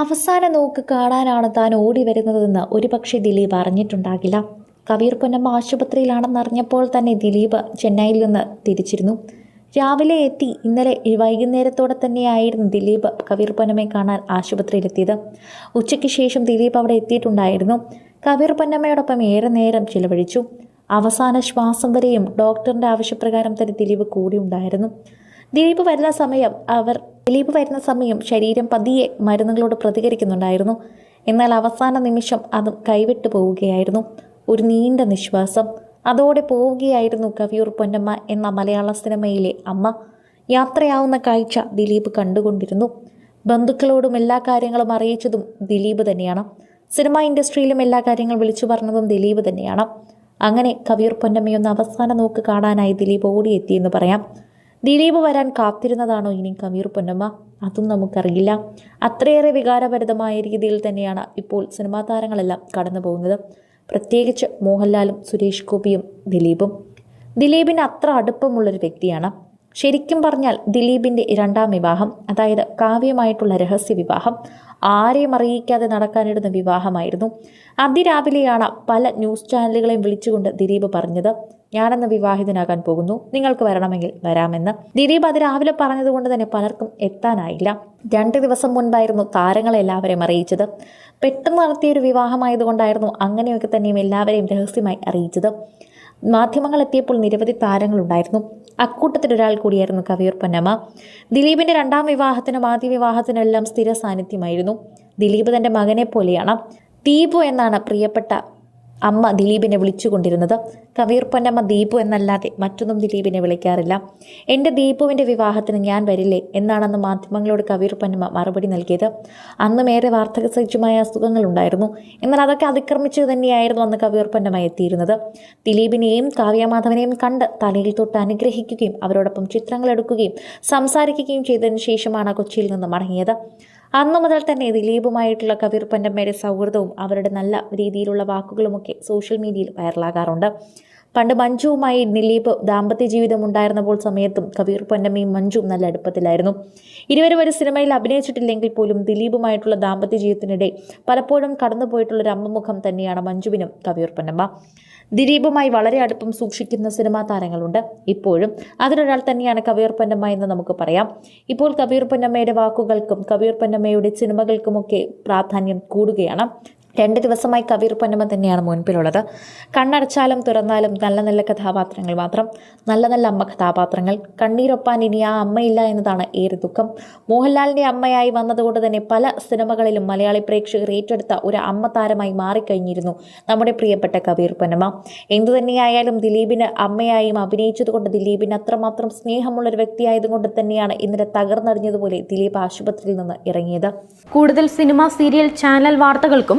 അവസാന നോക്ക് കാണാനാണ് താൻ ഓടി വരുന്നതെന്ന് ഒരുപക്ഷെ ദിലീപ് അറിഞ്ഞിട്ടുണ്ടാകില്ല. കബീർ പൊന്നമ്മ ആശുപത്രിയിലാണെന്നറിഞ്ഞപ്പോൾ തന്നെ ദിലീപ് ചെന്നൈയിൽ നിന്ന് തിരിച്ചിരുന്നു. രാവിലെ എത്തി ഇന്നലെ വൈകുന്നേരത്തോടെ തന്നെയായിരുന്നു ദിലീപ് കബീർ പൊന്നമ്മയെ കാണാൻ ആശുപത്രിയിലെത്തിയത്. ഉച്ചയ്ക്ക് ശേഷം ദിലീപ് അവിടെ എത്തിയിട്ടുണ്ടായിരുന്നു. കബീർ പൊന്നമ്മയോടൊപ്പം ഏറെ നേരം ചിലവഴിച്ചു. അവസാന ശ്വാസം വരെയും ഡോക്ടറിന്റെ ആവശ്യപ്രകാരം തന്നെ ദിലീപ് കൂടി ഉണ്ടായിരുന്നു ദിലീപ് വരുന്ന സമയം അവർ ദിലീപ് വരുന്ന സമയം ശരീരം പതിയെ മരുന്നുകളോട് പ്രതികരിക്കുന്നുണ്ടായിരുന്നു. എന്നാൽ അവസാന നിമിഷം അതും കൈവിട്ടു പോവുകയായിരുന്നു. ഒരു നീണ്ട നിശ്വാസം. അതോടെ പോവുകയായിരുന്നു കവിയൂർ പൊന്നമ്മ എന്ന മലയാള സിനിമയിലെ അമ്മ. യാത്രയാവുന്ന കാഴ്ച ദിലീപ് കണ്ടുകൊണ്ടിരുന്നു. ബന്ധുക്കളോടും എല്ലാ കാര്യങ്ങളും അറിയിച്ചതും ദിലീപ് തന്നെയാണ്. സിനിമ ഇൻഡസ്ട്രിയിലും എല്ലാ കാര്യങ്ങളും വിളിച്ചു പറഞ്ഞതും ദിലീപ് തന്നെയാണ്. അങ്ങനെ കവിയൂർ പൊന്നമ്മയൊന്ന് അവസാന നോക്ക് കാണാനായി ദിലീപ് ഓടിയെത്തിയെന്ന് പറയാം. ദിലീപ് വരാൻ കാത്തിരുന്നതാണോ ഇനി കമീർ പൊന്നമ്മ? അതും നമുക്കറിയില്ല. അത്രയേറെ വികാരഭരിതമായ രീതിയിൽ തന്നെയാണ് ഇപ്പോൾ സിനിമാ താരങ്ങളെല്ലാം കടന്നു പോകുന്നത്. പ്രത്യേകിച്ച് മോഹൻലാലും സുരേഷ് ഗോപിയും ദിലീപും. ദിലീപിന് അത്ര അടുപ്പമുള്ളൊരു വ്യക്തിയാണ്. ശരിക്കും പറഞ്ഞാൽ ദിലീപിന്റെ രണ്ടാം വിവാഹം അതായത് കാവ്യമായിട്ടുള്ള രഹസ്യ വിവാഹം ആരെയും അറിയിക്കാതെ നടക്കാനിടുന്ന വിവാഹമായിരുന്നു. അതിരാവിലെയാണ് പല ന്യൂസ് ചാനലുകളെയും വിളിച്ചുകൊണ്ട് ദിലീപ് പറഞ്ഞത്. ഞാനെന്ന് വിവാഹിതനാകാൻ പോകുന്നു. നിങ്ങൾക്ക് വരണമെങ്കിൽ വരാമെന്ന്. ദിലീപ് അത് രാവിലെ പറഞ്ഞതുകൊണ്ട് തന്നെ പലർക്കും എത്താനായില്ല. രണ്ട് ദിവസം മുൻപായിരുന്നു താരങ്ങളെ എല്ലാവരെയും അറിയിച്ചത്. പെട്ടെന്ന് നടത്തിയ ഒരു വിവാഹമായതുകൊണ്ടായിരുന്നു അങ്ങനെയൊക്കെ തന്നെയും എല്ലാവരെയും രഹസ്യമായി അറിയിച്ചത്. മാധ്യമങ്ങൾ എത്തിയപ്പോൾ നിരവധി താരങ്ങളുണ്ടായിരുന്നു. അക്കൂട്ടത്തിൽ ഒരാൾ കൂടിയായിരുന്നു കവിയൂർ പൊന്നമ്മ. ദിലീപിന്റെ രണ്ടാം വിവാഹത്തിനും ആദ്യ വിവാഹത്തിനും എല്ലാം സ്ഥിര സാന്നിധ്യമായിരുന്നു. ദിലീപ് തന്റെ മകനെ പോലെയാണ്. ദീപു എന്നാണ് പ്രിയപ്പെട്ട അമ്മ ദിലീപിനെ വിളിച്ചുകൊണ്ടിരുന്നത്. കവീർപ്പൊന്നമ്മ പൊന്നമ്മ ദീപു എന്നല്ലാതെ മറ്റൊന്നും ദിലീപിനെ വിളിക്കാറില്ല. എന്റെ ദീപുവിന്റെ വിവാഹത്തിന് ഞാൻ വരില്ലേ എന്നാണെന്ന് മാധ്യമങ്ങളോട് കവീർപ്പൊന്നമ്മ പൊന്നമ്മ മറുപടി നൽകിയത്. അന്നും ഏറെ വാർത്തക സജ്ജമായ അസുഖങ്ങളുണ്ടായിരുന്നു എന്നാൽ അതൊക്കെ അതിക്രമിച്ചു തന്നെയായിരുന്നു അന്ന് കവീർപ്പൊന്നമ്മ പൊന്നമ്മ എത്തിയിരുന്നത്. ദിലീപിനെയും കാവ്യമാധവനെയും കണ്ട് തലയിൽ തൊട്ട് അനുഗ്രഹിക്കുകയും അവരോടൊപ്പം ചിത്രങ്ങൾ എടുക്കുകയും സംസാരിക്കുകയും ചെയ്തതിന് ശേഷമാണ് കൊച്ചിയിൽ നിന്ന് മടങ്ങിയത്. അന്നു മുതൽ തന്നെ ദിലീപുമായിട്ടുള്ള കബീർ പൊന്നമ്മയുടെ സൗഹൃദവും അവരുടെ നല്ല രീതിയിലുള്ള വാക്കുകളുമൊക്കെ സോഷ്യൽ മീഡിയയിൽ വൈറലാകാറുണ്ട് പണ്ട് മഞ്ജുവുമായി ദിലീപ് ദാമ്പത്യ ജീവിതം ഉണ്ടായിരുന്നപ്പോൾ സമയത്തും കബീർ പൊന്നമ്മയും മഞ്ജുവും നല്ല അടുപ്പത്തിലായിരുന്നു. ഇരുവരും ഒരു സിനിമയിൽ അഭിനയിച്ചിട്ടില്ലെങ്കിൽ പോലും ദിലീപുമായിട്ടുള്ള ദാമ്പത്യ ജീവിതത്തിനിടെ പലപ്പോഴും കടന്നുപോയിട്ടുള്ള ഒരു അമ്മമുഖം തന്നെയാണ് മഞ്ജുവിനും കബീർ പൊന്നമ്മ. ദിലീപുമായി വളരെ അടുപ്പം സൂക്ഷിക്കുന്ന സിനിമാ താരങ്ങളുണ്ട്. ഇപ്പോഴും അതിലൊരാൾ തന്നെയാണ് കബീർ പൊന്നമ്മ എന്ന് നമുക്ക് പറയാം. ഇപ്പോൾ കബീർ പൊന്നമ്മയുടെ വാക്കുകൾക്കും കബീർ പൊന്നമ്മയുടെ സിനിമകൾക്കുമൊക്കെ പ്രാധാന്യം കൂടുകയാണ്. രണ്ട് ദിവസമായി കവിർ പൊന്നമ്മ തന്നെയാണ് മുൻപിലുള്ളത്. കണ്ണടച്ചാലും തുറന്നാലും നല്ല നല്ല കഥാപാത്രങ്ങൾ മാത്രം. നല്ല നല്ല അമ്മ കഥാപാത്രങ്ങൾ. കണ്ണീരൊപ്പാൻ ഇനി ആ അമ്മയില്ല എന്നതാണ് ഏറെ ദുഃഖം. മോഹൻലാലിന്റെ അമ്മയായി വന്നതുകൊണ്ട് തന്നെ പല സിനിമകളിലും മലയാളി പ്രേക്ഷകർ ഏറ്റെടുത്ത ഒരു അമ്മ താരമായി മാറിക്കഴിഞ്ഞിരുന്നു നമ്മുടെ പ്രിയപ്പെട്ട കവിർ പൊന്നമ്മ. എന്തു തന്നെയായാലും ദിലീപിന് അമ്മയായും അഭിനയിച്ചതുകൊണ്ട് ദിലീപിന് അത്രമാത്രം സ്നേഹമുള്ളൊരു വ്യക്തിയായതുകൊണ്ട് തന്നെയാണ് ഇന്നലെ തകർന്നറിഞ്ഞതുപോലെ ദിലീപ് ആശുപത്രിയിൽ നിന്ന് ഇറങ്ങിയത്. കൂടുതൽ സിനിമ സീരിയൽ ചാനൽ വാർത്തകൾക്കും